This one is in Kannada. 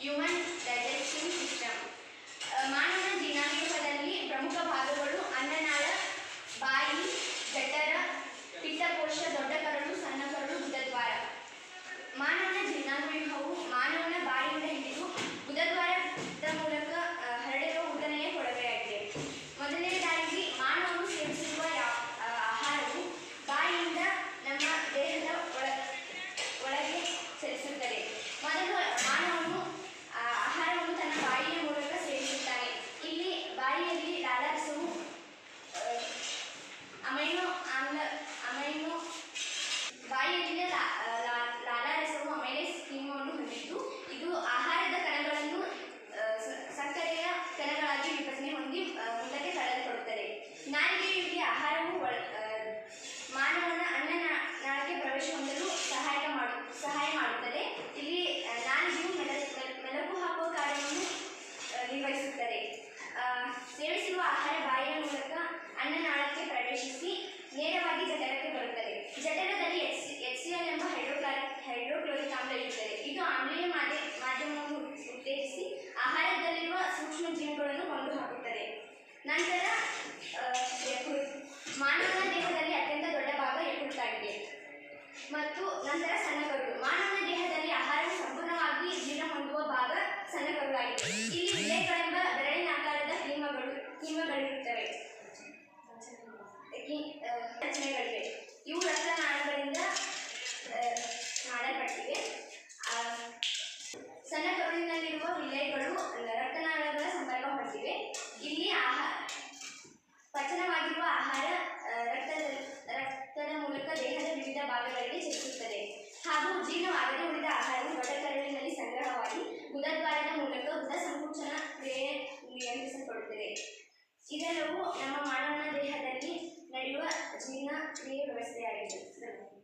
ಹ್ಯೂಮನ್ ಡೈಜೆಸ್ಟಿವ್ ಸಿಸ್ಟಮ್ ಮಾನವನ ಜೀರ್ಣಾಂಗದಲ್ಲಿ ಪ್ರಮುಖ ಭಾಗಗಳು ಅನ್ನನಾಳ ಬಾಯಿ ಜಠರ ಪಿತ್ತಕೋಶ ದೊಡ್ಡ ಆ, ಮುಂದಕ್ಕೆ ತಳ್ಳಲ್ಪಡುತ್ತದೆ ನಾಲಿಗೆ ಇಲ್ಲಿ ಆಹಾರವು ಮಾನವನ ಅನ್ನನಾಳಕ್ಕೆ ಪ್ರವೇಶ ಹೊಂದಲು ಸಹಾಯ ಮಾಡು ಸಹಾಯ ಮಾಡುತ್ತದೆ. ಇಲ್ಲಿ ನಾಲಿಗೆಯು ಮೆಲ ಮೆಲ- ಮೆಲುಕು ಹಾಕುವ ಕಾರ್ಯವನ್ನು ನಿರ್ವಹಿಸುತ್ತದೆ. ಸೇವಿಸಿರುವ ಆಹಾರ ಬಾಯಿಯ ಮೂಲಕ ಅನ್ನನಾಳಕ್ಕೆ ಪ್ರವೇಶಿಸಿ ನೇರವಾಗಿ ಜಠರಕ್ಕೆ ನಂತರ ಯಕೃತ್ ಮಾನವನ ದೇಹದಲ್ಲಿ ಅತ್ಯಂತ ದೊಡ್ಡ ಭಾಗ ಯಕೃತ್ತಾಗಿದೆ ಮತ್ತು ನಂತರ ಸಣ್ಣ ಕರುಳು ಮಾನವನ ದೇಹದಲ್ಲಿ ಆಹಾರ ಸಂಪೂರ್ಣವಾಗಿ ಜೀರ್ಣ ಹೊಂದುವ ಭಾಗ ಸಣ್ಣ ಕರುಳಾಗಿದೆ ಇಲ್ಲಿ ವಿಲೇಗಳೆಂಬ ಬೆರಳಿನ ಆಕಾರದ ಕಿಣ್ವಗಳು ಕಿಣ್ವಗಳಿರುತ್ತವೆ ಭಾಗಗಳಿಗೆ ಚಲಿಸುತ್ತದೆ ಹಾಗೂ ಜೀರ್ಣವಾಗದೆ ಉಳಿದ ಆಹಾರವು ದೊಡ್ಡ ಸಂಗ್ರಹವಾಗಿ ಗುದದ್ವಾರದ ಮೂಲಕ ಉದ ಸಂಕುಚನ ಕ್ರಿಯೆ ನಿಯಂತ್ರಿಸಲ್ಪಡುತ್ತದೆ. ಇದೆಲ್ಲವೂ ನಮ್ಮ ಮಾನವನ ದೇಹದಲ್ಲಿ ನಡೆಯುವ ಜೀರ್ಣ ಕ್ರಿಯೆ ವ್ಯವಸ್ಥೆಯಾಗಿದೆ.